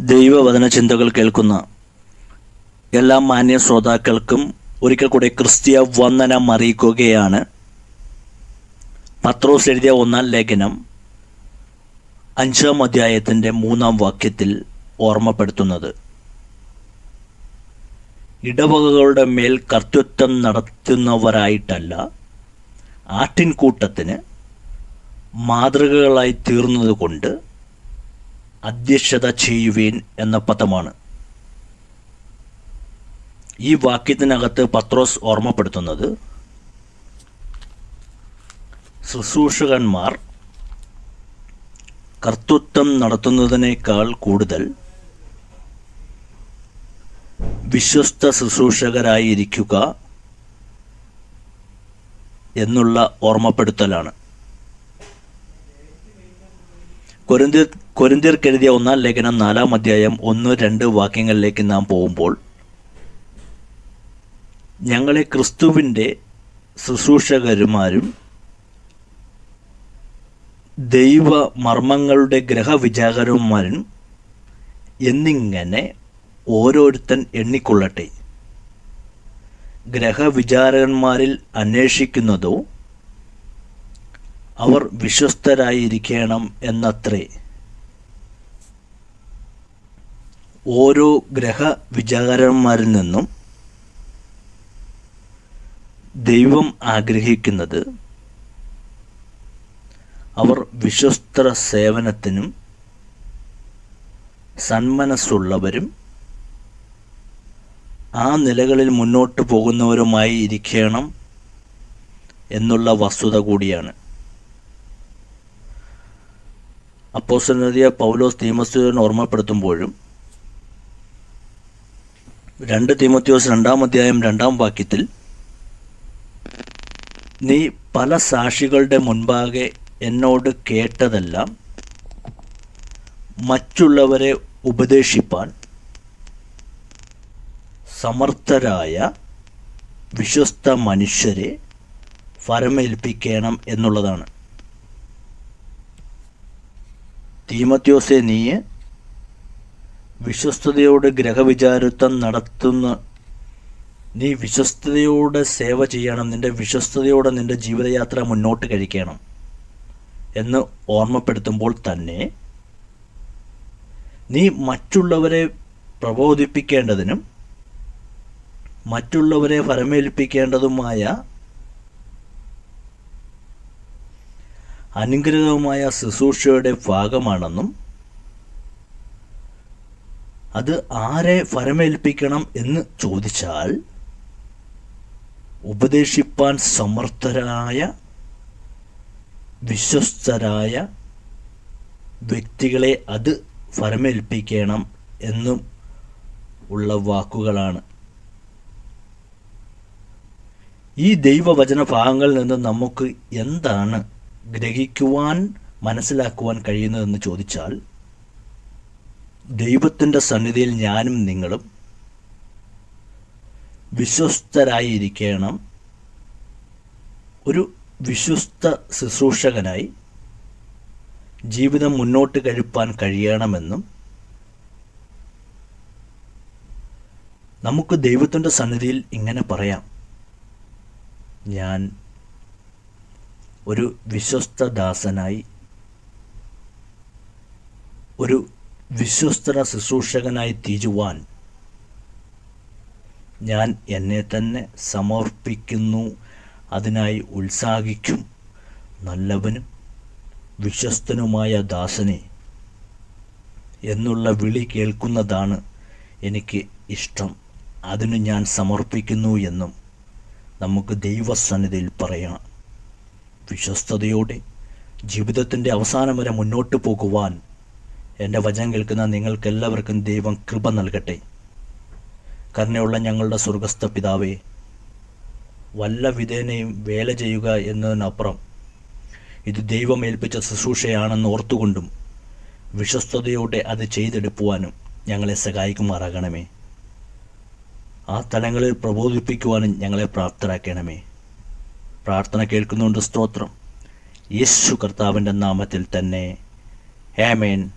ദൈവവചന ചിന്തകൾ കേൾക്കുന്ന എല്ലാ മാന്യ ശ്രോതാക്കൾക്കും ഒരിക്കൽ കൂടി ക്രിസ്തീയ വന്ദനം അറിയിക്കുകയാണ്. പത്രോസ് എഴുതിയ ഒന്നാം ലേഖനം അഞ്ചാം അധ്യായത്തിന്റെ മൂന്നാം വാക്യത്തിൽ ഓർമ്മപ്പെടുത്തുന്നത്. ഇടവകകളുടെ മേൽ കർത്തൃത്വം നടത്തുന്നവരായിട്ടല്ല ആട്ടിൻകൂട്ടത്തിന് മാതൃകകളായി തീർന്നതുകൊണ്ട് അധ്യക്ഷത ചെയ്യുവീൻ എന്ന പദമാണ്. ഈ വാക്യത്തിനകത്ത് പത്രോസ് ഓർമ്മപ്പെടുത്തുന്നത് ശുശ്രൂഷകന്മാർ കർത്തൃത്വം നടത്തുന്നതിനേക്കാൾ കൂടുതൽ വിശ്വസ്ത ശുശ്രൂഷകരായിരിക്കുക എന്നുള്ള ഓർമ്മപ്പെടുത്തലാണ്. കൊരിന്തിർ കൊരിന്തിർക്കെഴുതിയ ഒന്നാം ലേഖനം നാലാം അധ്യായം ഒന്ന് രണ്ട് വാക്യങ്ങളിലേക്ക് നാം പോകുമ്പോൾ ഞങ്ങളെ ക്രിസ്തുവിന്റെ ശുശ്രൂഷകരുമാരും ദൈവ മർമ്മങ്ങളുടെ ഗ്രഹവിചാകരന്മാരും എന്നിങ്ങനെ ഓരോരുത്തൻ എണ്ണിക്കൊള്ളട്ടെ. ഗ്രഹവിചാരകന്മാരിൽ അന്വേഷിക്കുന്നതോ അവർ വിശ്വസ്തരായിരിക്കണം എന്നത്രേ. ഓരോ ഗ്രഹ വിചാരന്മാരിൽ നിന്നും ദൈവം ആഗ്രഹിക്കുന്നത് അവർ വിശ്വസ്ത സേവനത്തിനും സന്മനസ്സുള്ളവരും ആ നിലകളിൽ മുന്നോട്ട് പോകുന്നവരുമായി ഇരിക്കണം എന്നുള്ള വസ്തുത കൂടിയാണ്. അപ്പോസ്റ്റലനദിയ പൗലോസ് തീമസ്തുവിനെ ഓർമ്മപ്പെടുത്തുമ്പോഴും രണ്ട് തീമത്യോസ് രണ്ടാം അധ്യായം രണ്ടാം വാക്യത്തിൽ നീ പല സാക്ഷികളുടെ മുൻപാകെ എന്നോട് കേട്ടതെല്ലാം മറ്റുള്ളവരെ ഉപദേശിപ്പാൻ സമർത്ഥരായ വിശ്വസ്ത മനുഷ്യരെ ഫരമേൽപ്പിക്കണം എന്നുള്ളതാണ്. തീമത്യോസെ നീ വിശ്വസ്തയോട് ഗ്രഹവിചാരത്വം നടത്തുന്ന നീ വിശ്വസ്തയോടെ സേവ ചെയ്യണം നിന്റെ വിശ്വസ്തയോടെ നിന്റെ ജീവിതയാത്ര മുന്നോട്ട് കഴിക്കണം എന്ന് ഓർമ്മപ്പെടുത്തുമ്പോൾ തന്നെ നീ മറ്റുള്ളവരെ പ്രബോധിപ്പിക്കേണ്ടതിനും മറ്റുള്ളവരെ ഫലമേൽപ്പിക്കേണ്ടതുമായ അനുഗ്രഹമായ ശുശ്രൂഷയുടെ ഭാഗമാണെന്നും അത് ആരെ ഫലമേൽപ്പിക്കണം എന്ന് ചോദിച്ചാൽ ഉപദേശിപ്പാൻ സമർത്ഥരായ വിശ്വസ്തരായ വ്യക്തികളെ അത് ഫലമേൽപ്പിക്കണം എന്നും ഉള്ള വാക്കുകളാണ്. ഈ ദൈവവചന ഭാഗങ്ങളിൽ നിന്ന് നമുക്ക് എന്താണ് ഗ്രഹിക്കുവാൻ മനസ്സിലാക്കുവാൻ കഴിയുന്നതെന്ന് ചോദിച്ചാൽ ദൈവത്തിന്റെ സന്നിധിയിൽ ഞാനും നിങ്ങളും വിശ്വസ്തരായിരിക്കണം. ഒരു വിശ്വസ്ത ശുശ്രൂഷകനായി ജീവിതം മുന്നോട്ട് കഴിപ്പാൻ കഴിയണമെന്നും നമുക്ക് ദൈവത്തിന്റെ സന്നിധിയിൽ ഇങ്ങനെ പറയാം. ഞാൻ ഒരു വിശ്വസ്ത ദാസനായി ഒരു വിശ്വസ്ത ശുശ്രൂഷകനായി തീരുവാൻ ഞാൻ എന്നെ തന്നെ സമർപ്പിക്കുന്നു. അതിനായി ഉത്സാഹിക്കും നല്ലവനും വിശ്വസ്തനുമായ ദാസനെ എന്നുള്ള വിളി കേൾക്കുന്നതാണ് എനിക്ക് ഇഷ്ടം. അതിന് ഞാൻ സമർപ്പിക്കുന്നു എന്നും നമുക്ക് ദൈവസന്നിധിയിൽ പറയാം വിശ്വസ്തയോടെ ജീവിതത്തിന്റെ അവസാനം വരെ മുന്നോട്ട് പോകുവാൻ എന്റെ വചനം കേൾക്കുന്ന നിങ്ങൾക്കെല്ലാവർക്കും ദൈവം കൃപ നൽകട്ടെ. കരുണയുള്ള ഞങ്ങളുടെ സ്വർഗസ്ഥ പിതാവേ വല്ല വിധേനയും വേല ചെയ്യുക എന്നതിനപ്പുറം ഇത് ദൈവം ഏൽപ്പിച്ച ശുശ്രൂഷയാണെന്ന് ഓർത്തുകൊണ്ടും വിശ്വസ്തയോടെ അത് ചെയ്തെടുക്കുവാനും ഞങ്ങളെ സഹായിക്കുമാറാകണമേ. ആ തലങ്ങളിൽ പ്രബോധിപ്പിക്കുവാനും ഞങ്ങളെ പ്രാപ്തരാക്കണമേ. പ്രാർത്ഥന കേൾക്കുന്നുണ്ട് സ്തോത്രം. യേശു കർത്താവിന്റെ നാമത്തിൽ തന്നെ. ആമേൻ.